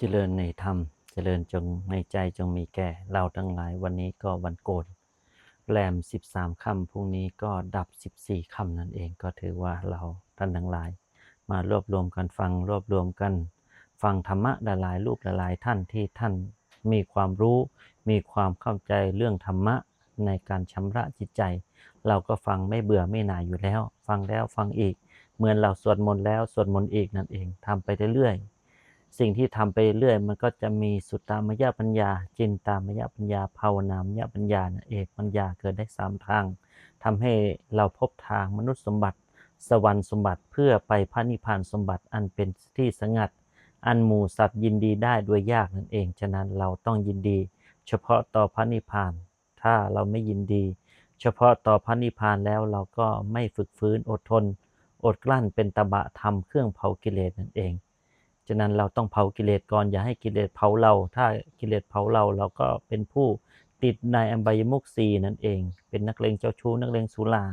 เจริญในธรรม เจริญจงในใจจงมีแก่ เราทั้งหลายวันนี้ก็วันโกนแรม 13 ค่ำพรุ่งนี้ก็ดับ 14 ค่ำนั่นเองก็ถือว่าเราท่านทั้งหลาย มารวบรวมกันฟังรวบรวมกัน ฟังธรรมะหลายรูปหลายท่านที่ท่านมีความรู้ มีความเข้าใจเรื่องธรรมะในการชำระจิตใจ เราก็ฟังไม่เบื่อไม่หน่ายอยู่แล้ว ฟังแล้วฟังอีก เหมือนเราสวดมนต์แล้วสวดมนต์อีกนั่นเองทำไปเรื่อยๆ สิ่งที่ทำไปเรื่อยมันก็จะมีสุตตามยปัญญา จินตามยปัญญา ภาวนามยปัญญาเองปัญญาเกิดได้สามทางทำให้เราพบทางมนุษย์สมบัติ สวรรค์สมบัติเพื่อไปพระนิพพานสมบัติอันเป็นที่สงัด อันหมู่สัตว์ยินดีได้ด้วยยากนั่นเอง ฉะนั้นเราต้องยินดี เฉพาะต่อพระนิพพาน ถ้าเราไม่ยินดี เฉพาะต่อพระนิพพานแล้วเราก็ไม่ฝึกฟื้นอดทน อดกลั้นเป็นตบะธรรมเครื่องเผากิเลสนั่นเอง ฉะนั้นเราต้องเผากิเลสก่อนอย่าให้กิเลสเผาเรา ถ้ากิเลสเผาเราเราก็เป็นผู้ติดในอบายมุขสีนั่นเอง เป็นนักเลงเจ้าชู้นักเลงสุรา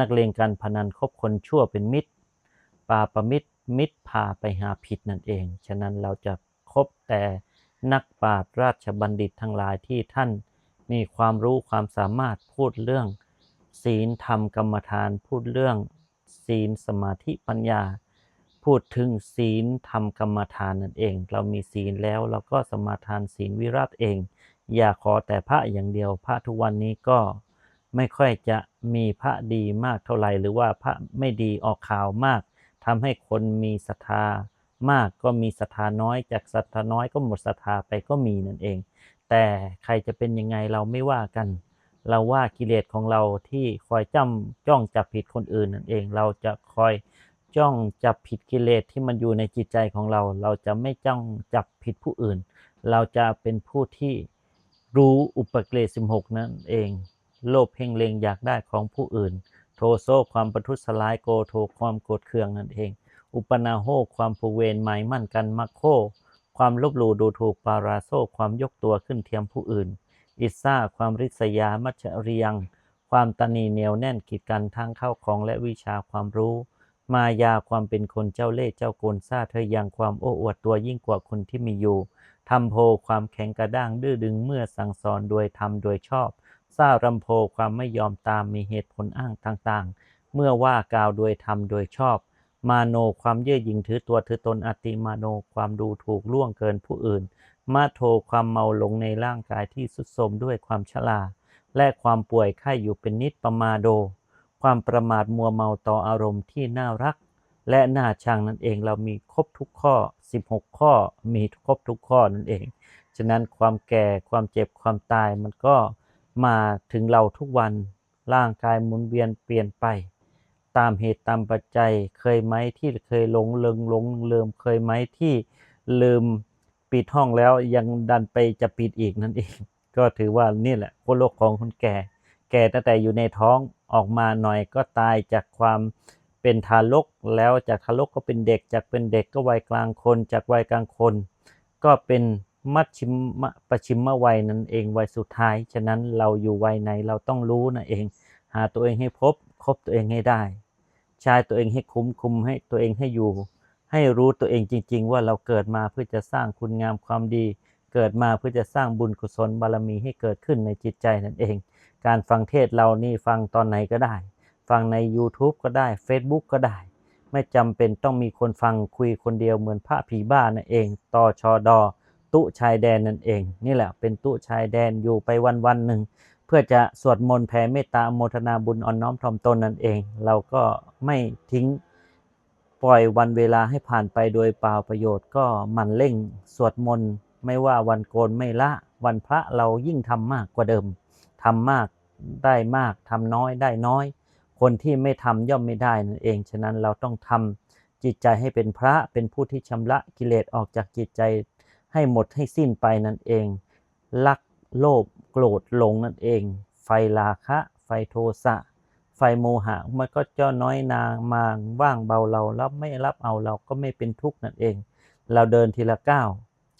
นักเลงการพนันคบคนชั่วเป็นมิตรปาประมิตรมิตรพาไปหาผิดนั่นเอง ฉะนั้นเราจะคบแต่นักปราชญ์ราชบัณฑิตทั้งหลายที่ท่านมีความรู้ความสามารถพูดเรื่อง ศีลธรรมกรรมฐานพูดเรื่อง ศีลสมาธิปัญญา พูดถึงศีลธรรมกรรมฐานนั่นเอง เรามีศีลแล้วเราก็สมาทานศีลวิรัตเอง อย่าขอแต่พระอย่างเดียว พระทุกวันนี้ก็ไม่ค่อยจะมีพระดีมากเท่าไหร่ หรือว่าพระไม่ดีออกข่าวมากทำให้คนมีศรัทธามากก็มีศรัทธาน้อยจากศรัทธาน้อยก็หมดศรัทธาไปก็มีนั่นเอง แต่ใครจะเป็นยังไงเราไม่ว่ากัน เราว่ากิเลสของเราที่คอยจ้ำจ้องจับผิดคนอื่นนั่นเอง เราจะคอย จ้องจับผิดกิเลสที่มันอยู่ในจิตใจของเรา เราจะไม่จ้องจับผิดผู้อื่น เราจะเป็นผู้ที่รู้อุปเกิเลส16นั่นเอง โลภเพ่งเลงอยากได้ของผู้อื่น โทโซความประทุษร้ายโกโทความโกรธเคืองนั่นเอง อุปนาโหความผูกเวรหมายมั่นกันมักโค ความลบหลู่ดูถูกปาราโซความยกตัวขึ้นเทียมผู้อื่น อิซ่าความริษยามัจฉริยังความตนีเหนียวแน่นกีดกันทางเข้าของและวิชาความรู้ มายาความเป็นคนเจ้าเล่ห์เจ้าโกลซ่าเธอยังความโอ้อวดตัวยิ่งกว่าคนที่มีอยู่ทำโพความแข็งกระด้างดื้อดึงเมื่อสั่งสอนโดยทำโดยชอบซารำโพความไม่ยอมตามมีเหตุผลอ้างต่างๆ เมื่อว่ากล่าวโดยทำโดยชอบ มาโนความเย่อหยิ่งถือตัวถือตนอติมาโนความดูถูกล่วงเกินผู้อื่น มาโทความเมาหลงในร่างกายที่สุดโทมด้วยความชราและความป่วยไข้อยู่เป็นนิดประมาโด ความประมาทมัวเมาต่ออารมณ์ที่น่ารัก และน่าชังนั่นเองเรามีครบทุกข้อ 16 ข้อมีครบทุกข้อนั่นเอง ฉะนั้นความแก่ความเจ็บความตายมันก็มาถึงเราทุกวันร่างกายหมุนเวียนเปลี่ยนไป ตามเหตุตามปัจจัยเคยไหมที่เคยหลงเลิงหลงลืมเคยไหมที่ลืมปิดห้องแล้วยังดันไปจะปิดอีกนั่นเอง ก็ถือว่านี่แหละโคโลกของคนแก่ แก่ตั้งแต่อยู่ในท้องออกมาหน่อยก็ตายจากความเป็นทารกแล้วจากทารกก็เป็นเด็กจากเป็นเด็กก็วัยกลางคน จากวัยกลางคน ก็เป็นมัชชิมะประชิมะวัยนั่นเองวัยสุดท้าย ฉะนั้นเราอยู่วัยไหนเราต้องรู้นั่นเอง หาตัวเองให้พบคบตัวเองให้ได้ใช้ตัวเองให้คุ้มคุมให้ตัวเองให้อยู่ ให้รู้ตัวเองจริง ๆ ว่าเราเกิดมาเพื่อจะสร้างคุณงามความดี เกิดมาเพื่อจะสร้างบุญกุศลบารมีให้เกิดขึ้นในจิตใจนั่นเอง การฟังเทศเรานี่ฟังตอนไหนก็ได้ ฟังใน YouTube ก็ได้ Facebook ก็ได้ ไม่จำเป็นต้องมีคนฟังคุยคนเดียวเหมือนพระผีบ้านนั่นเองต่อชอดอตุชายแดนนั่นเอง นี่แหละเป็นตุชายแดนอยู่ไปวันวันหนึ่งเพื่อจะสวดมนต์แผ่เมตตาโมทนาบุญอ่อนน้อมถ่อมตนนั่นเอง เราก็ไม่ทิ้งปล่อยวันเวลาให้ผ่านไปโดยเปล่าประโยชน์ก็หมั่นเร่งสวดมนต์ไม่ว่าวันโกนไม่ละวันพระเรายิ่งทำมากกว่าเดิมทำมาก ได้มากทำน้อยได้น้อย คนที่ไม่ทำย่อมไม่ได้นั่นเอง ฉะนั้นเราต้องทำจิตใจให้เป็นพระเป็นผู้ที่ชำระกิเลสออกจากจิตใจให้หมดให้สิ้นไปนั่นเอง ลักโลภโกรธหลงนั่นเอง ไฟราคะ ไฟโทสะ ไฟโมหะมันก็เจ้าน้อยนางมาว่างเบาเรารับไม่รับเอาเราก็ไม่เป็นทุกข์นั่นเอง เราเดินทีละก้าว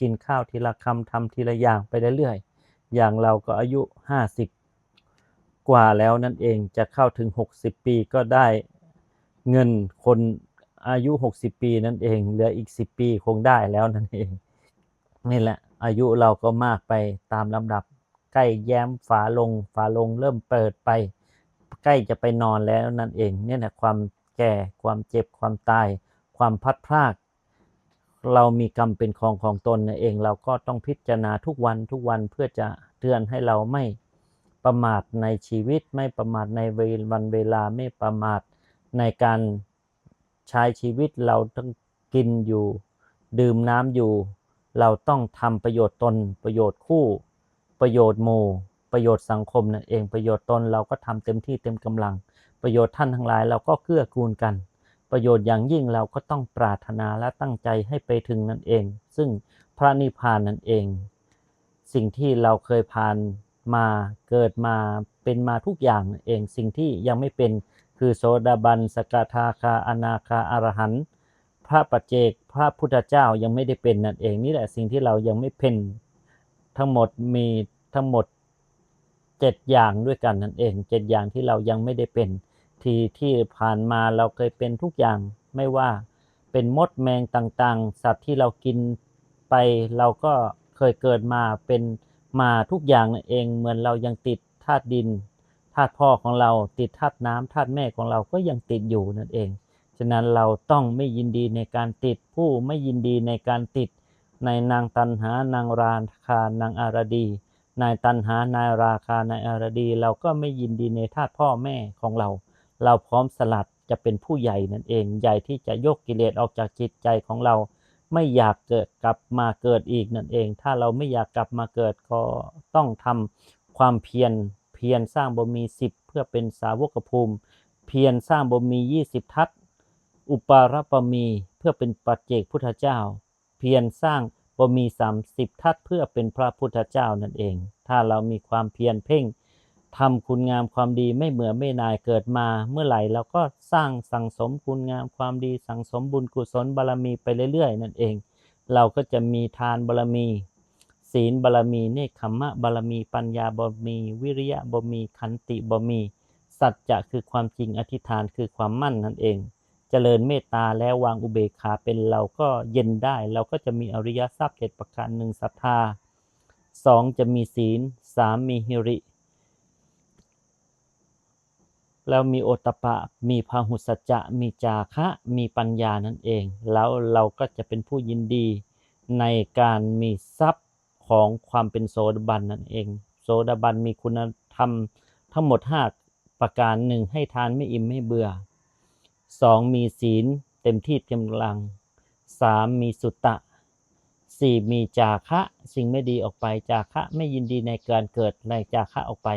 กินข้าวทีละคำทำทีละอย่างไปเรื่อยๆอย่างเราก็อายุ 50 กว่าแล้วนั่นเองจะเข้าถึง 60 ปีก็ได้เงินคนอายุ 60 ปีนั่นเอง เหลืออีก 10 ปีคงได้แล้วนั่นเอง นี่แหละ อายุเราก็มากไปตามลำดับ ใกล้แย้มฝาลง ฝาลงเริ่มเปิดไป ใกล้จะไปนอนแล้วนั่นเองเนี่ยนะความแก่ความเจ็บความตาย ความพัดพราก เรามีกรรมเป็นของของตนนั่นเอง เราก็ต้องพิจารณาทุกวันทุกวันเพื่อจะเตือนให้เราไม่ ประมาทในชีวิต ไม่ประมาทในเวลวันเวลาไม่ประมาทในการใช้ชีวิตเราต้องกินอยู่ ดื่มน้ำอยู่ เราต้องทำประโยชน์ตน ประโยชน์คู่ ประโยชน์หมู่ ประโยชน์สังคมนั่นเองประโยชน์ตนเราก็ทำเต็มที่เต็มกำลัง ประโยชน์ท่านทั้งหลายเราก็เกื้อกูลกัน ประโยชน์อย่างยิ่งเราก็ต้องปรารถนาและตั้งใจให้ไปถึงนั่นเอง ซึ่งพระนิพพานนั่นเอง สิ่งที่เราเคยผ่าน มาเกิดมาเป็นมาทุกอย่างเองสิ่งที่ยังไม่เป็นคือโสดาบัน สกทาคาอนาคาอรหันต์พระปัจเจกพระพุทธเจ้ายังไม่ได้เป็นนั่นเองนี่แหละสิ่งที่เรายังไม่เป็นทั้งหมดมีทั้งหมดเจ็ดอย่างด้วยกันนั่นเองเจ็ดอย่างที่เรายังไม่ได้เป็น ทีที่ผ่านมาเราเคยเป็นทุกอย่างไม่ว่าเป็นมดแมงต่างๆ สัตว์ที่เรากินไปเราก็เคยเกิดมาเป็น มาทุกอย่างนั่นเองเหมือนเรายังติดธาตุดินธาตุพ่อของเราติดธาตุน้ำธาตุแม่ของเราก็ยังติดอยู่นั่นเอง ฉะนั้นเราต้องไม่ยินดีในการติดผู้ไม่ยินดีในการติด ในนางตันหานางราคานางอารดีนายตันหานายราคานายอารดี เราก็ไม่ยินดีในธาตุพ่อแม่ของเรา เราพร้อมสลัดจะเป็นผู้ใหญ่นั่นเองใหญ่ที่จะยกกิเลสออกจากจิตใจของเรา ไม่อยากเกิดกลับมาเกิดอีกนั่นเอง ถ้าเราไม่อยากกลับมาเกิดก็ต้องทำความเพียรเพียรสร้างบารมีสิบเพื่อเป็นสาวกภูมิ เพียรสร้างบารมียี่สิบทัศอุปารปมีเพื่อเป็นปัจเจกพุทธเจ้า เพียรสร้างบารมีสามสิบทัศเพื่อเป็นพระพุทธเจ้านั่นเอง ถ้าเรามีความเพียรเพ่ง ทำคุณงามความดีไม่เหมือไม่นายเกิดมา เมื่อไหร่เราก็สร้างสั่งสมคุณงามความดี สั่งสมบุญกุศลบารมีไปเรื่อยๆ นั่นเอง เราก็จะมีทานบารมี ศีลบารมีเนคขมะบารมี ปัญญาบารมี วิริยะบารมีขันติบารมี สัจจะคือความจริงอธิษฐานคือความมั่นนั่นเองเจริญเมตตาแล้ววางอุเบกขาเป็นเราก็เย็นได้ เราก็จะมีอริยทรัพย์เจ็ดประการหนึ่งศรัทธาสองจะมีศีลสามมีหิริ แล้วมีโอตปะ มีพาหุสัจจะ มีจาคะ มีปัญญานั่นเอง แล้วเราก็จะเป็นผู้ยินดีในการมีทรัพย์ของความเป็นโสดาบันนั่นเองโสดาบันมีคุณธรรมทั้งหมด 5 ประการหนึ่งให้ทานไม่อิ่มไม่เบื่อ 2. มีศีลเต็มที่เต็มกำลัง 3. มีสุตตะ 4. มีจาคะสิ่งไม่ดีออกไป จาคะไม่ยินดีในการเกิดในจาคะออกไป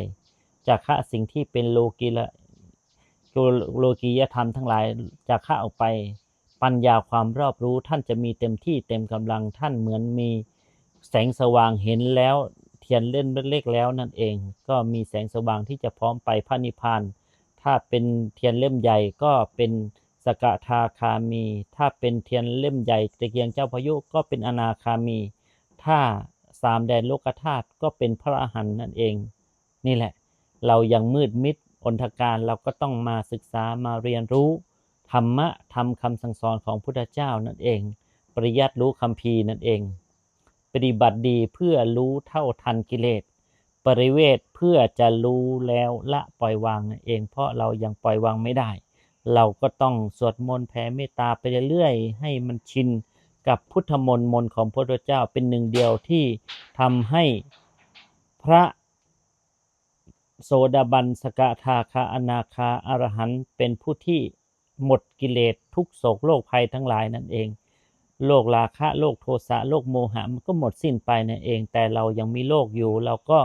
จาคะสิ่งที่เป็นโลกีละ โลกียธรรมทั้งหลายจาคะออกไป ปัญญาความรอบรู้ท่านจะมีเต็มที่เต็มกำลังท่านเหมือนมีแสงสว่างเห็นแล้ว เทียนเล่นเล็กแล้วนั่นเอง ก็มีแสงสว่างที่จะพร้อมไปพระนิพพานถ้าเป็นเทียนเล่มใหญ่ก็เป็นสกทาคามี ถ้าเป็นเทียนเล่มใหญ่ตะเกียงเจ้าพายุก็เป็นอนาคามี ถ้าสามแดนโลกธาตุก็เป็นพระอรหันต์นั่นเอง นี่แหละ เรายังมืดมิด อนทการเราก็ต้องมาศึกษามาเรียนรู้ ธรรมะทำคำสั่งสอนของพุทธเจ้านั่นเอง ปริยัติรู้คำพีนั่นเอง ปฏิบัติดีเพื่อรู้เท่าทันกิเลส ปริเวทเพื่อจะรู้แล้วละปล่อยวางนั่นเอง เพราะเรายังปล่อยวางไม่ได้ เราก็ต้องสวดมนต์แผ่เมตตาไปเรื่อยๆ ให้มันชินกับพุทธมนต์มนต์ของพระพุทธเจ้าเป็นหนึ่งเดียวที่ทำให้พระ โสดาบันสกทาคาอนาคาอรหันเป็นผู้ที่หมดกิเลสทุกโศกโรคภัยทั้งหลายนั่นเอง โลกราคะโลกโทสะโลกโมหะมันก็หมดสิ้นไปนั่นเอง แต่เรายังมีโลกอยู่ เราก็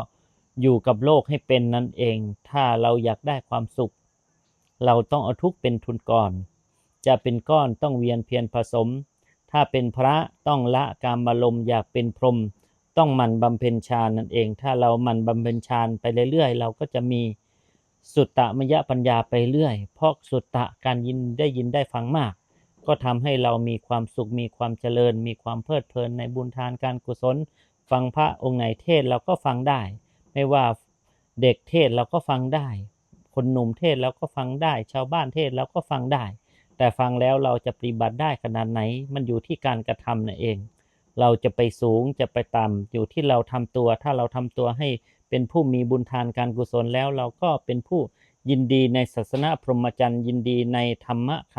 อยู่กับโลกให้เป็นนั่นเอง ถ้าเราอยากได้ความสุข เราต้องเอาทุกข์เป็นทุนก่อน จะเป็นก้อนต้องเวียนเพียรผสม ถ้าเป็นพระต้องละกามารมอยากเป็นพรหม ต้องมันบำเพ็ญฌานนั่นเอง ถ้าเรามันบำเพ็ญฌานไปเรื่อยๆ เราก็จะมีสุตตะมยปัญญาไปเรื่อย เพราะสุตตะการยินได้ยินได้ฟังมาก ก็ทำให้เรามีความสุขมีความเจริญ มีความเพลิดเพลินในบุญทานการกุศล ฟังพระองค์ไหนเทศเราก็ฟังได้ ไม่ว่าเด็กเทศเราก็ฟังได้ คนหนุ่มเทศเราก็ฟังได้ ชาวบ้านเทศเราก็ฟังได้ แต่ฟังแล้วเราจะปฏิบัติได้ขนาดไหน มันอยู่ที่การกระทำนั่นเอง เราจะไปสูงจะไปต่ำอยู่ที่เราทำตัว ถ้าเราทำตัวให้เป็นผู้มีบุญทานการกุศลแล้ว เราก็เป็นผู้ยินดีในศาสนาพรหมจรรย์ ยินดีในธรรมะค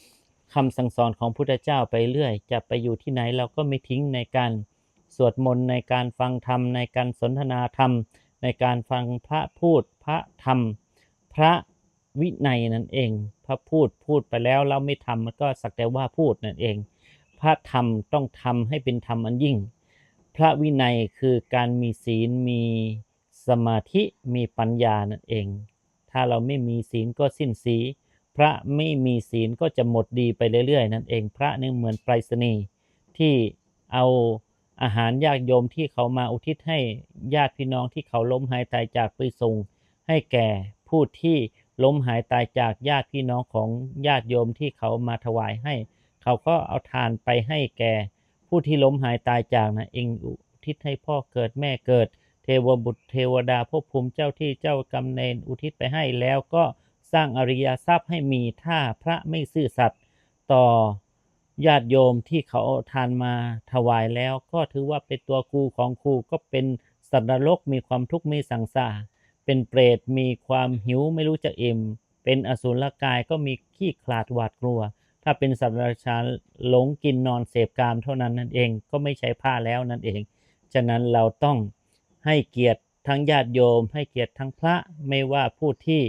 ำคำสั่งสอนของพุทธเจ้าไปเรื่อย จะไปอยู่ที่ไหนเราก็ไม่ทิ้งในการสวดมนต์ในการฟังธรรม ในการสนทนาธรรม ในการฟังพระพูดพระธรรม พระวินัยนั่นเอง พระพูดพูดไปแล้วเราไม่ทำมันก็สักแต่ว่าพูดนั่นเอง พระธรรมต้องทำให้เป็นธรรมอันยิ่ง พระวินัยคือการมีศีลมีสมาธิมีปัญญานั่นเอง ถ้าเราไม่มีศีลก็สิ้นสี พระไม่มีศีลก็จะหมดดีไปเรื่อยๆ นั่นเอง พระนี่เหมือนไปรษณีย์ที่เอาอาหารญาติโยมที่เขามาอุทิศให้ญาติพี่น้องที่เขาล้มหายตายจากไปส่งให้แก่ผู้ที่ล้มหายตายจากญาติพี่น้องของญาติโยมที่เขามาถวายให้ เขาก็เอาทานไปให้แก่ผู้ที่ล้มหายตายจากนะเองอุทิศให้พ่อเกิดแม่เกิด เทวบุตรเทวดาภพภูมิเจ้าที่เจ้ากำเนิดอุทิศไปให้แล้วก็สร้างอริยทรัพย์ให้มีถ้าพระไม่ซื่อสัตย์ต่อญาติโยมที่เขาเอาทานมาถวายแล้ว ก็ถือว่าเป็นตัวครูของครูก็เป็นสัตว์นรกมีความทุกข์มีสังสารเป็นเปรตมีความหิวไม่รู้จะอิ่ม เป็นอสุรกายก็มีขี้ขลาดหวาดกลัว ถ้าเป็นสัตว์ราชาหลงกินนอนเสพกามเท่านั้นนั่นเองก็ไม่ใช่ผ้าแล้วนั่นเอง ฉะนั้นเราต้องให้เกียรติทั้งญาติโยม ให้เกียรติทั้งพระไม่ว่าผู้ที่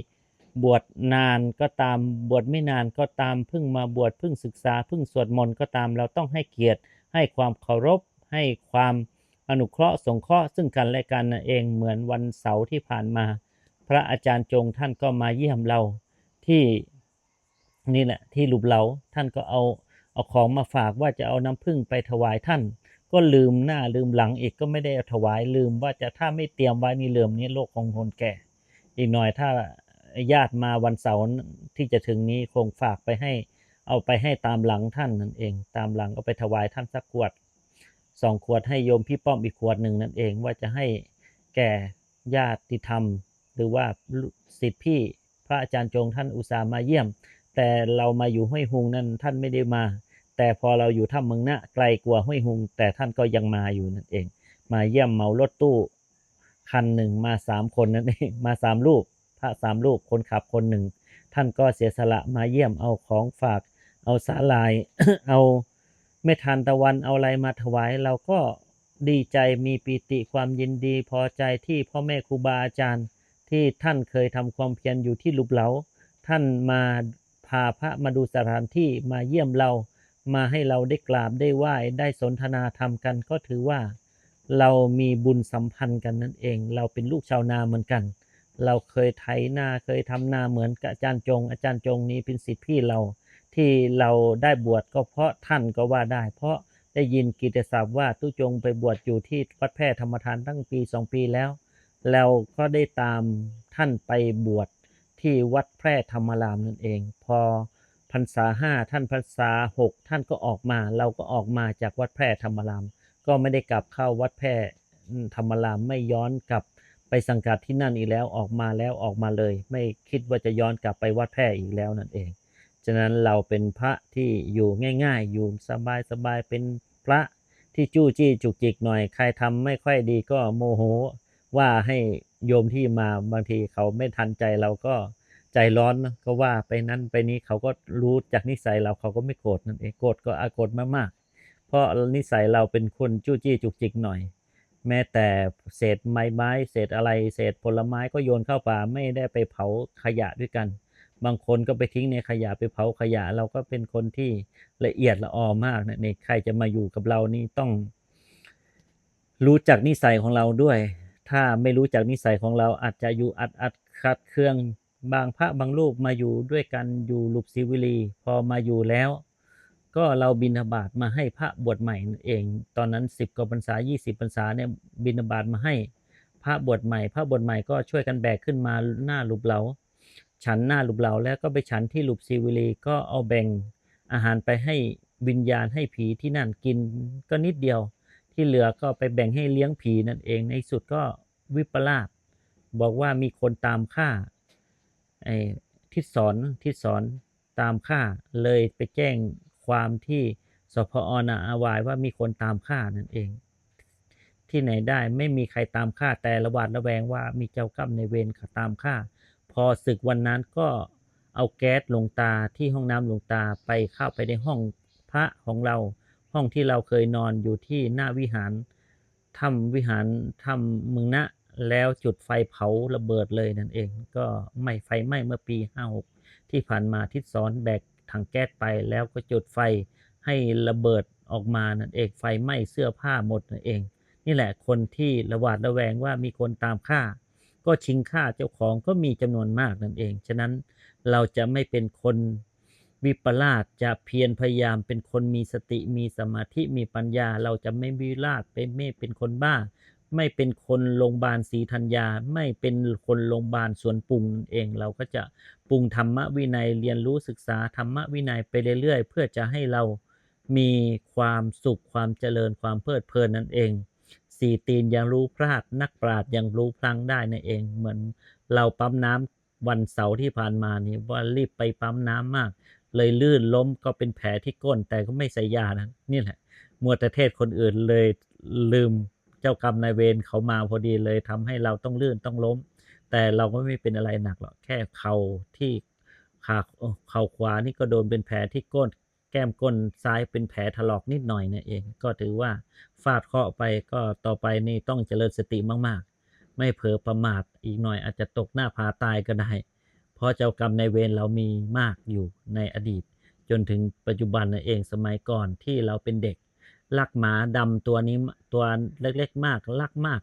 บวชนานก็ตามบวชไม่นานก็ตามเพิ่งมาบวชเพิ่งศึกษาเพิ่งสวดมนต์ก็ตามเราต้องให้เกียรติ ให้ความเคารพ ให้ความอนุเคราะห์สงเคราะห์ซึ่งกันและกันนั่นเองเหมือนวันเสาร์ที่ผ่านมา พระอาจารย์จงท่านก็มาเยี่ยมเราที่ นี่แหละที่หลุบเหลาท่านก็เอาเอาของมาฝากว่าจะเอาน้ำผึ้งไปถวายท่าน ก็ลืมหน้าลืมหลังอีกก็ไม่ได้ถวายลืมว่าจะถ้าไม่เตรียมไว้นี่เลื่อมนี้โลกของคนแก่ อีกหน่อยถ้าญาติมาวันเสาร์ที่จะถึงนี้คงฝากไปให้เอาไปให้ตามหลังท่านนั่นเอง ตามหลังก็ไปถวายท่านสักขวดสองขวดให้โยมพี่ป้อมอีกขวดหนึ่งนั่นเองว่าจะให้แก่ญาติธรรม หรือว่าสิทธิพี่พระอาจารย์จงท่านอุตส่าห์มาเยี่ยม แต่เรามาอยู่ห้วยหุงนั่นท่านไม่ได้มา แต่พอเราอยู่ถ้ำเมืองนะไกลกว่าห้วยหุง แต่ท่านก็ยังมาอยู่นั่นเอง มาเยี่ยมเมารถตู้ คันหนึ่งมาสามคนนั่นเองมาสามลูกพระสามลูกคนขับคนหนึ่ง ท่านก็เสียสละมาเยี่ยมเอาของฝาก เอาสาลาย เอาเมทานตะวันเอาอะไรมาถวายเราก็ดีใจมีปีติความยินดีพอใจที่พ่อแม่ครูบาอาจารย์ ที่ท่านเคยทำความเพียรอยู่ที่ลุบเหลาท่านมาาพระมาดูสถานที่มาเยี่ยมเรา มาให้เราได้กราบได้ไหว้ได้สนทนาธรรมกันก็ถือว่า เรามีบุญสัมพันธ์กันนั่นเอง เราเป็นลูกชาวนาเหมือนกัน เราเคยไถนาเคยทำนาเหมือนกับอาจารย์จง อาจารย์จงนี้เป็นศิษย์พี่เรา ที่เราได้บวชก็เพราะท่านก็ว่าได้ เพราะได้ยินกิตติศัพท์ว่าตุจงไปบวชอยู่ที่วัดแพร่ธรรมทานตั้งปีสองปีแล้ว แล้วก็ได้ตามท่านไปบวช ที่วัดแพร่ธรรมรามนั่นเอง พอพรรษาห้าท่านพรรษาหกท่านก็ออกมา เราก็ออกมาจากวัดแพร่ธรรมราม ก็ไม่ได้กลับเข้าวัดแพร่ธรรมรามไม่ย้อนกลับไปสังกัดที่นั่นอีกแล้วออกมาแล้วออกมาเลย ไม่คิดว่าจะย้อนกลับไปวัดแพร่อีกแล้วนั่นเอง ฉะนั้นเราเป็นพระที่อยู่ง่าย ๆ อยู่สบายๆเป็นพระที่จู้จี้จุกจิกหน่อย ใครทำไม่ค่อยดีก็โมโหว่าให้ โยมที่มาบางทีเขาไม่ทันใจเราก็ใจร้อนนะก็ว่าไปนั้นไปนี้เขาก็รู้จากนิสัยเราเขาก็ไม่โกรธนั่นเองโกรธก็อาโกรธมากๆ เพราะนิสัยเราเป็นคนจู้จี้จุกจิกหน่อย แม้แต่เศษไม้ไม้เศษอะไร เศษผลไม้ก็โยนเข้าป่าไม่ได้ไปเผาขยะด้วยกัน บางคนก็ไปทิ้งในขยะไปเผาขยะ เราก็เป็นคนที่ละเอียดละออมากนะนี่ใครจะมาอยู่กับเรานี่ต้อง รู้จักนิสัยของเราด้วย ถ้าไม่รู้จักนิสัยของเราอาจจะอยู่อัดอัดคัดเครื่องบางพระบางรูปมาอยู่ด้วยกันอยู่ลุบศิวิลี พอมาอยู่แล้ว ก็เราบิณฑบาตมาให้พระบวชใหม่เอง ตอนนั้นสิบกว่าพรรษายี่สิบพรรษาเนี่ยบิณฑบาตมาให้พระบวชใหม่ พระบวชใหม่ก็ช่วยกันแบกขึ้นมาหน้าลุบเหลาฉันหน้าลุบเหลาแล้วก็ไปฉันที่ลุบศิวิลีก็เอาแบ่งอาหารไปให้วิญญาณให้ผีที่นั่นกินก็นิดเดียว ที่เหลือก็ไปแบ่งให้เลี้ยงผีนั่นเอง ในสุดก็วิปลาสบอกว่ามีคนตามฆ่าไอ้ทิศสอนทิศสอนตามฆ่าเลยไปแจ้งความที่สพอนะอาวายว่ามีคนตามฆ่านั่นเอง ที่ไหนได้ไม่มีใครตามฆ่าแต่ระหวาดระแวงว่ามีเจ้ากรรมในเวรเขาตามฆ่า พอศึกวันนั้นก็เอาแก๊สลงตาที่ห้องน้ำลงตาไปเข้าไปในห้องพระของเรา ห้องที่เราเคยนอนอยู่ที่หน้าวิหารถ้ำวิหารถ้ำเมืองนะแล้วจุดไฟเผาระเบิดเลยนั่นเอง ก็ไม่ไฟไหม้เมื่อปี 56 ที่ผ่านมาทิศสอนแบกถังแก๊สไปแล้วก็จุดไฟให้ระเบิดออกมานั่นเองไฟไหม้เสื้อผ้าหมดนั่นเอง นี่แหละคนที่ระหวาดระแวงว่ามีคนตามฆ่า ก็ชิงฆ่าเจ้าของก็มีจำนวนมากนั่นเอง ฉะนั้นเราจะไม่เป็นคน วิปลาสจะเพียรพยายามเป็นคนมีสติมีสมาธิมีปัญญา เราจะไม่วิลาสเป็นไม่เป็นคนบ้า ไม่เป็นคนโรงพยาบาลศรีธัญญา ไม่เป็นคนโรงพยาบาลสวนปรุงเองเราก็จะปรุงธรรมวินัยเรียนรู้ศึกษาธรรมวินัยไปเรื่อยๆ เพื่อจะให้เรามีความสุขความเจริญความเพลิดเพลินนั่นเองสี่ตีนยังรู้พลาดนักปราชญ์ยังรู้พลังได้นั่นเอง เหมือนเราปั๊มน้ำวันเสาร์ที่ผ่านมานี่ว่ารีบไปปั๊มน้ำมาก เลยลื่นล้มก็เป็นแผลที่ก้นแต่ก็ไม่ใส่ยานะนี่แหละ มัวแต่เทศคนอื่นเลยลืมเจ้ากรรมนายเวรเขามาพอดีเลยทำให้เราต้องลื่นต้องล้ม แต่เราก็ไม่เป็นอะไรหนักหรอกแค่เข่าที่ขาเข่าขวานี่ก็โดนเป็นแผลที่ก้น แก้มก้นซ้ายเป็นแผลถลอกนิดหน่อยนั่เอง ก็ถือว่าฟาดเคาะไปก็ต่อไปนี่ต้องเจริญสติมากๆ ไม่เผลอประมาทอีกหน่อยอาจจะตกหน้าผาตายก็ได้ เพราะเจ้ากรรมในเวรเรามีมากอยู่ในอดีต จนถึงปัจจุบันนั่นเองสมัยก่อนที่เราเป็นเด็กลักหมาดำตัวนี้ตัวเล็กๆมากลักมาก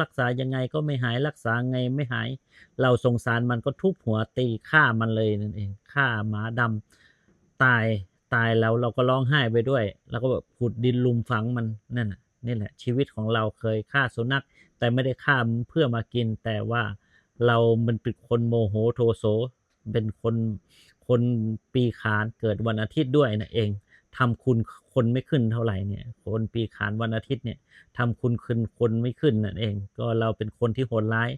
รักษายังไงก็ไม่หายรักษาไงไม่หาย เราสงสารมันก็ทุบหัวตีฆ่ามันเลยนั่นเองฆ่าหมาดำตายตายแล้วเราก็ร้องไห้ไปด้วย แล้วก็แบบขุดดินลุมฝังมันนั่นน่ะนี่แหละชีวิตของเราเคยฆ่าสุนัขแต่ไม่ได้ฆ่าเพื่อมากินแต่ว่า เรามันเป็นคนโมโหโทโสเป็นคนคนปีขานเกิดวันอาทิตย์ด้วยนะเองทำคุณคนไม่ขึ้นเท่าไหร่เนี่ย คนปีขานวันอาทิตย์เนี่ยทำคุณคืนคนไม่ขึ้นนั่นเอง ก็เราเป็นคนที่โหดร้าย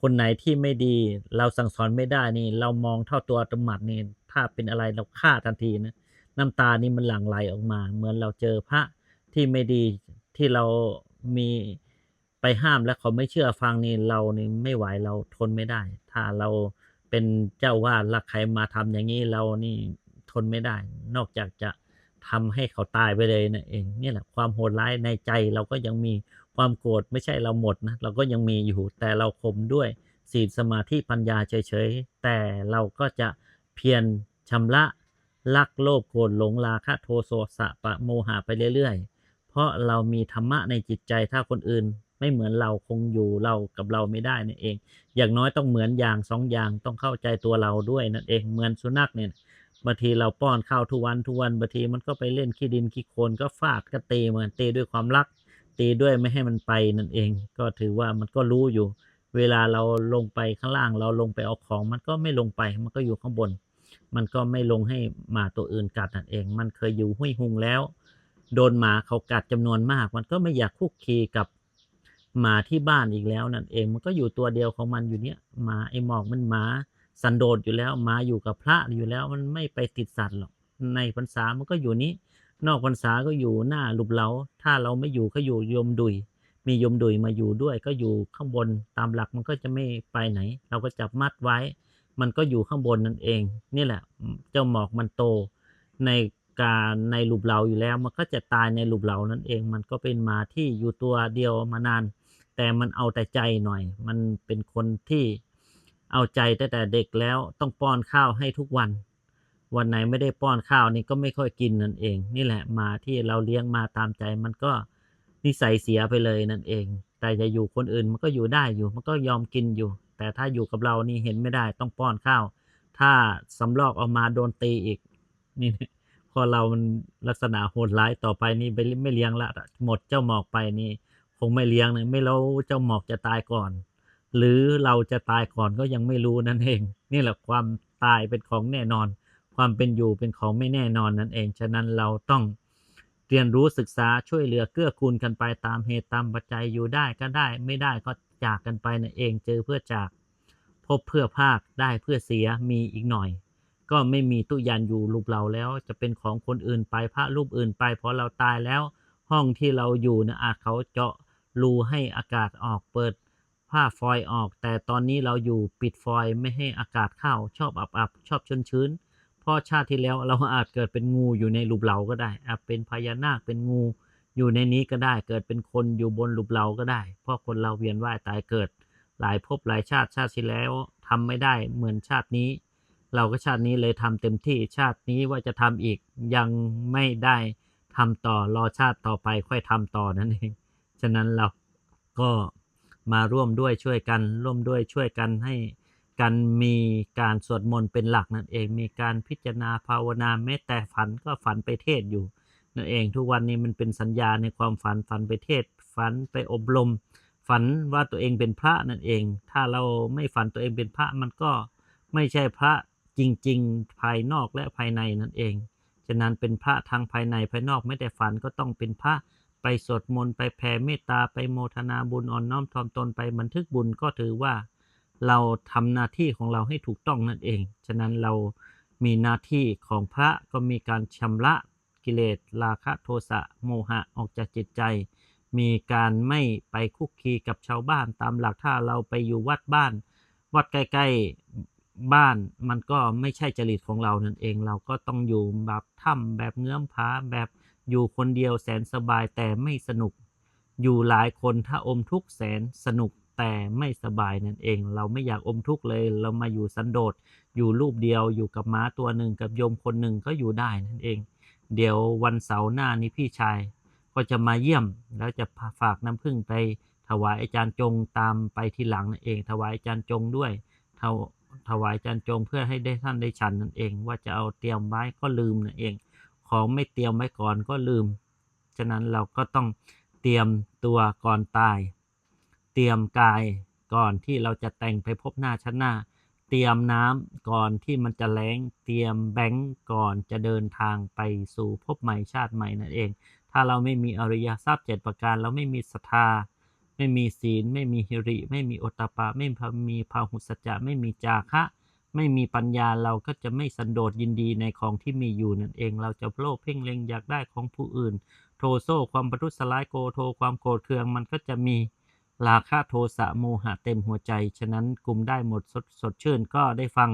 คนไหนที่ไม่ดี เราสั่งสอนไม่ได้นี่ เรามองเท่าตัวตมัดนี่ถ้าเป็นอะไรเราฆ่าทันทีนะน้ำตานี่มันหลั่งไหลออกมา เหมือนเราเจอพระที่ไม่ดีที่เรามี ไปห้ามแล้วเขาไม่เชื่อฟังนี่เรานี่ไม่ไหวเราทนไม่ได้ ถ้าเราเป็นเจ้าวาดลักใครมาทำอย่างนี้เรานี่ทนไม่ได้ นอกจากจะทำให้เขาตายไปเลยนั่นเองนี่แหละความโหดร้ายในใจเราก็ยังมีความโกรธไม่ใช่เราหมดนะเราก็ยังมีอยู่แต่เราข่มด้วยศีลสมาธิปัญญาเฉยๆแต่เราก็จะเพียรชำระลักโลภโกรธหลงราคะโทโสสะปะโมหะไปเรื่อยๆ เพราะเรามีธรรมะในจิตใจถ้าคนอื่น ไม่เหมือนเราคงอยู่เรากับเราไม่ได้นั่นเอง อย่างน้อยต้องเหมือนอย่างสองอย่างต้องเข้าใจตัวเราด้วยนั่นเองเหมือนสุนัขเนี่ยบางทีเราป้อนข้าวทุกวันทุกวันบางทีมันก็ไปเล่นขี้ดินขี้โคลนก็ฟาดก็ตีมันตีด้วยความรัก ตีด้วยไม่ให้มันไปนั่นเอง ก็ถือว่ามันก็รู้อยู่ เวลาเราลงไปข้างล่างเราลงไปเอาของ มันก็ไม่ลงไปมันก็อยู่ข้างบน มันก็ไม่ลงให้หมาตัวอื่นกัดนั่นเอง มันเคยอยู่ห้วยหุงแล้ว โดนหมาเขากัดจำนวนมาก มันก็ไม่อยากคุกคีกับ หมาที่บ้านอีกแล้วนั่นเองมันก็อยู่ตัวเดียวของมันอยู่เนี้ยหมาไอหมอกมันหมาสันโดษอยู่แล้วหมาอยู่กับพระอยู่แล้วมันไม่ไปติดสัตว์หรอกในพรรษามันก็อยู่นี้ นอกพรรษาก็อยู่หน้าหลุบเล้าถ้าเราไม่อยู่ก็อยู่ยมดุยมียมดุยมาอยู่ด้วยก็อยู่ข้างบนตามหลักมันก็จะไม่ไปไหน เราก็จับมัดไว้ มันก็อยู่ข้างบนนั่นเอง นี่แหละ เจ้าหมอกมันโต ในการในหลุบเราอยู่แล้ว มันก็จะตายในหลุบเรานั่นเอง มันก็เป็นหมาที่อยู่ตัวเดียวมานาน แต่มันเอาแต่ใจหน่อย มันเป็นคนที่เอาใจแตั้งแต่เด็กแล้วต้องป้อนข้าวให้ทุกวัน วันไหนไม่ได้ป้อนข้าวนี่ก็ไม่ค่อยกินนั่นเอง นี่แหละมาที่เราเลี้ยงมาตามใจมันก็นิสัยเสียไปเลยนั่นเอง แต่จะอยู่คนอื่นมันก็อยู่ได้อยู่ มันก็ยอมกินอยู่ แต่ถ้าอยู่กับเรานี่เห็นไม่ได้ต้องป้อนข้าว ถ้าสำลอกออกมาโดนตีอีก นี่พอเรามันลักษณะโหดร้ายต่อไปนี่ไปไม่เลี้ยงละหมดเจ้าหมอกไปนี่ คงไม่เลี้ยงเลยไม่รู้เจ้าหมอกจะตายก่อน หรือเราจะตายก่อนก็ยังไม่รู้นั่นเอง นี่แหละความตายเป็นของแน่นอน ความเป็นอยู่เป็นของไม่แน่นอนนั่นเอง ฉะนั้นเราต้องเรียนรู้ศึกษาช่วยเหลือเกื้อกูลกันไปตามเหตุตามปัจจัยอยู่ได้ก็ได้ ไม่ได้ก็จากกันไปนั่นเองเจอเพื่อจาก พบเพื่อภาคได้เพื่อเสียมีอีกหน่อย ก็ไม่มีตุยานอยู่รูปเราแล้วจะเป็นของคนอื่นไปพระรูปอื่นไปพอเราตายแล้ว ห้องที่เราอยู่นะอาจเขาเจาะ รูให้อากาศออกเปิดผ้าฟอยออก แต่ตอนนี้เราอยู่ปิดฟอยไม่ให้อากาศเข้าชอบอับๆชอบชื้นๆเพราะชาติที่แล้วเราอาจเกิดเป็นงูอยู่ในรูปเราก็ได้อาจเป็นพญานาคเป็นงูอยู่ในนี้ก็ได้เกิดเป็นคนอยู่บนรูปเราก็ได้ เพราะคนเราเวียนว่ายตายเกิด หลายภพหลายชาติชาติที่แล้วทำไม่ได้เหมือนชาตินี้ เราก็ชาตินี้เลยทำเต็มที่ชาตินี้ว่าจะทำอีกยังไม่ได้ทำต่อรอชาติต่อไปค่อยทำต่อนั่นเอง ฉะนั้นเราก็มาร่วมด้วยช่วยกัน ร่วมด้วยช่วยกันให้กันมีการสวดมนต์เป็นหลักนั่นเองมีการพิจารณาภาวนาแม้แต่ฝันก็ฝันไปเทศอยู่นั่นเองทุกวันนี้มันเป็นสัญญาในความฝันฝันไปเทศ ฝันไปอบรม ฝันว่าตัวเองเป็นพระนั่นเอง ถ้าเราไม่ฝันตัวเองเป็นพระมันก็ไม่ใช่พระจริง ๆ ภายนอกและภายในนั่นเอง ฉะนั้นเป็นพระทางภายในภายนอกไม่ได้ฝันก็ต้องเป็นพระ ไปสวดมนต์ไปแผ่เมตตาไปโมทนาบุญอ่อนน้อมถ่อมตนไปบันทึกบุญก็ถือว่าเราทำหน้าที่ของเราให้ถูกต้องนั่นเอง ฉะนั้นเรามีหน้าที่ของพระก็มีการชำระกิเลสราคะโทสะโมหะออกจากจิตใจ มีการไม่ไปคุกคีกับชาวบ้านตามหลักถ้าเราไปอยู่วัดบ้าน วัดใกล้ๆบ้านมันก็ไม่ใช่จริตของเรานั่นเอง เราก็ต้องอยู่แบบถ้ำแบบเงื้อมผาแบบ อยู่คนเดียวแสนสบายแต่ไม่สนุก อยู่หลายคนถ้าอมทุกข์แสนสนุกแต่ไม่สบายนั่นเอง เราไม่อยากอมทุกข์เลย เรามาอยู่สันโดษ อยู่รูปเดียว อยู่กับม้าตัวหนึ่งกับโยมคนหนึ่งก็อยู่ได้นั่นเอง เดี๋ยววันเสาร์หน้านี้พี่ชาย ก็จะมาเยี่ยม แล้วจะฝากน้ำผึ้งไป ถวายอาจารย์จงตามไปทีหลังนั่นเอง ถวายอาจารย์จงด้วยถวถวายอาจารย์จงเพื่อให้ได้ท่านได้ฉันนั่นเอง ว่าจะเอาเตรียมไว้ก็ลืมนั่นเอง ของไม่เตรียมไว้ก่อนก็ลืม ฉะนั้นเราก็ต้องเตรียมตัวก่อนตาย เตรียมกายก่อนที่เราจะแต่งไปพบหน้าชั้นหน้า เตรียมน้ำก่อนที่มันจะแล้ง เตรียมแบงก์ก่อนจะเดินทางไปสู่พบใหม่ชาติใหม่นั่นเอง ถ้าเราไม่มีอริยทรัพย์เจ็ดประการ เราไม่มีศรัทธาไม่มีศีล ไม่มีหิริ ไม่มีโอตตปปะ ไม่มีพาหุสัจจะ ไม่มีจาคะ ไม่มีปัญญาเราก็จะไม่สันโดษยินดีในของที่มีอยู่นั่นเอง เราจะโลภเพ่งเล็งอยากได้ของผู้อื่น โทโซความประทุษร้ายโกโทความโกรธเคืองมันก็จะมีราคะโทสะโมหะเต็มหัวใจ ฉะนั้นกลุ่มได้หมดสดสดชื่นก็ได้ฟัง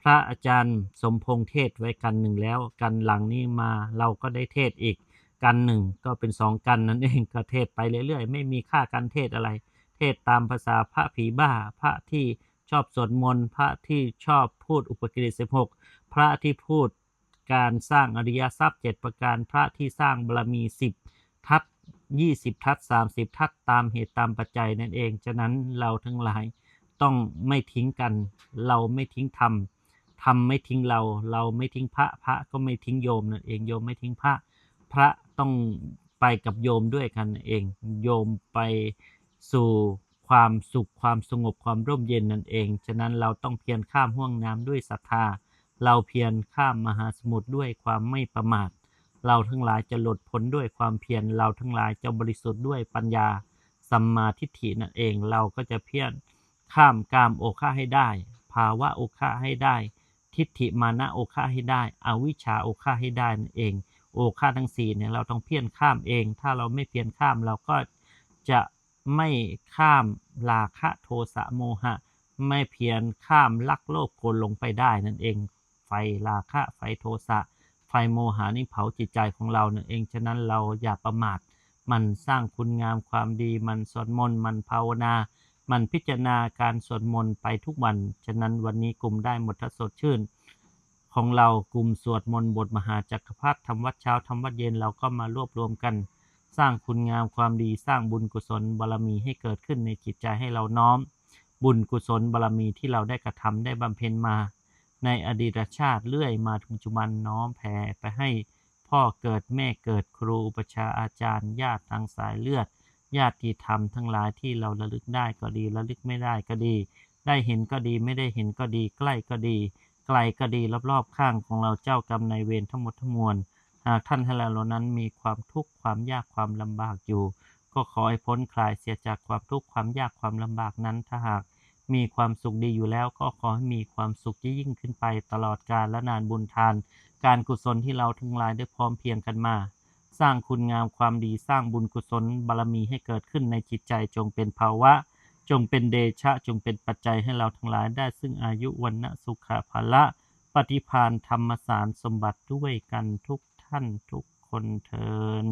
พระอาจารย์สมพงษ์เทศไว้กันหนึ่งแล้ว กันหลังนี้มาเราก็ได้เทศอีกกันหนึ่งก็เป็นสองกันนั่นเองก็เทศไปเรื่อยๆ ไม่มีค่าการเทศอะไร เทศตามภาษาพระผีบ้าพระที่ ชอบสวดมนต์พระที่ชอบพูดอุปกิเลสสิบหกพระที่พูดการสร้างอริยทรัพย์เจ็ดประการพระที่สร้างบารมีสิบทัศยี่สิบทัศสามสิบทัศตามเหตุตามปัจจัยนั่นเอง ฉะนั้นเราทั้งหลายต้องไม่ทิ้งกัน เราไม่ทิ้งธรรมธรรมไม่ทิ้งเรา เราไม่ทิ้งพระพระก็ไม่ทิ้งโยมนั่นเองโยมไม่ทิ้งพระ พระต้องไปกับโยมด้วยกันเอง โยมไปสู่ ความสุขความสงบความร่มเย็นนั่นเอง ฉะนั้นเราต้องเพียรข้ามห่วงน้ำด้วยศรัทธา เราเพียรข้ามมหาสมุทรด้วยความไม่ประมาท เราทั้งหลายจะหลุดพ้นด้วยความเพียร เราทั้งหลายจะบริสุทธิ์ด้วยปัญญาสัมมาทิฏฐินั่นเอง เราก็จะเพียรข้ามกามโอฆะให้ได้ ภาวะโอฆะให้ได้ ทิฏฐิมานะโอฆะให้ได้ อวิชชาโอฆะให้ได้นั่นเอง โอฆะทั้งสี่เนี่ยเราต้องเพียรข้ามเอง ถ้าเราไม่เพียรข้ามเราก็จะ ไม่ข้ามราคะโทสะโมหะ ไม่เพียรข้ามลักโลกโกลงไปได้นั่นเอง ไฟราคะไฟโทสะ ไฟโมหานี่เผาจิตใจของเรานั่นเอง ฉะนั้นเราอย่าประมาท มันสร้างคุณงามความดี มันสวดมนต์ มันภาวนา มันพิจารณาการสวดมนต์ไปทุกวัน ฉะนั้นวันนี้กลุ่มได้หมดทัศสดชื่นของเรากลุ่มสวดมนต์บทมหาจักรพรรดิทำวัดเช้าทำวัดเย็นเราก็มารวบรวมกัน สร้างคุณงามความดีสร้างบุญกุศลบารมีให้เกิดขึ้นในจิตใจให้เราน้อม บุญกุศลบารมีที่เราได้กระทำได้บำเพ็ญมา ในอดีตชาติเรื่อยมาถึงปัจจุบันน้อมแผ่ไปให้พ่อเกิดแม่เกิดครูอุปชาอาจารย์ ญาติทางสายเลือด ญาติธรรมทั้งหลายที่เราระลึกได้ก็ดีระลึกไม่ได้ก็ดี ได้เห็นก็ดีไม่ได้เห็นก็ดี ใกล้ก็ดี ไกลก็ดีรอบๆข้างของเราเจ้ากรรมนายเวรทั้งหมดทั้งมวล หากท่านทั้งหลายเหล่านั้นมีความทุกข์ความยากความลำบากอยู่ ก็ขอให้พ้นคลายเสียจากความทุกข์ความยากความลำบากนั้น ถ้าหากมีความสุขดีอยู่แล้ว ก็ขอให้มีความสุขยิ่งขึ้นไปตลอดกาลและนานบุญทาน การกุศลที่เราทั้งหลายได้พร้อมเพียงกันมา สร้างคุณงามความดีสร้างบุญกุศลบารมีให้เกิดขึ้นในจิตใจจงเป็นภาวะ จงเป็นเดชะจงเป็นปัจจัยให้เราทั้งหลายได้ซึ่งอายุวันนะสุขภาละ ปฏิพานธรรมสารสมบัติด้วยกันทุก ท่านทุกคนเทิน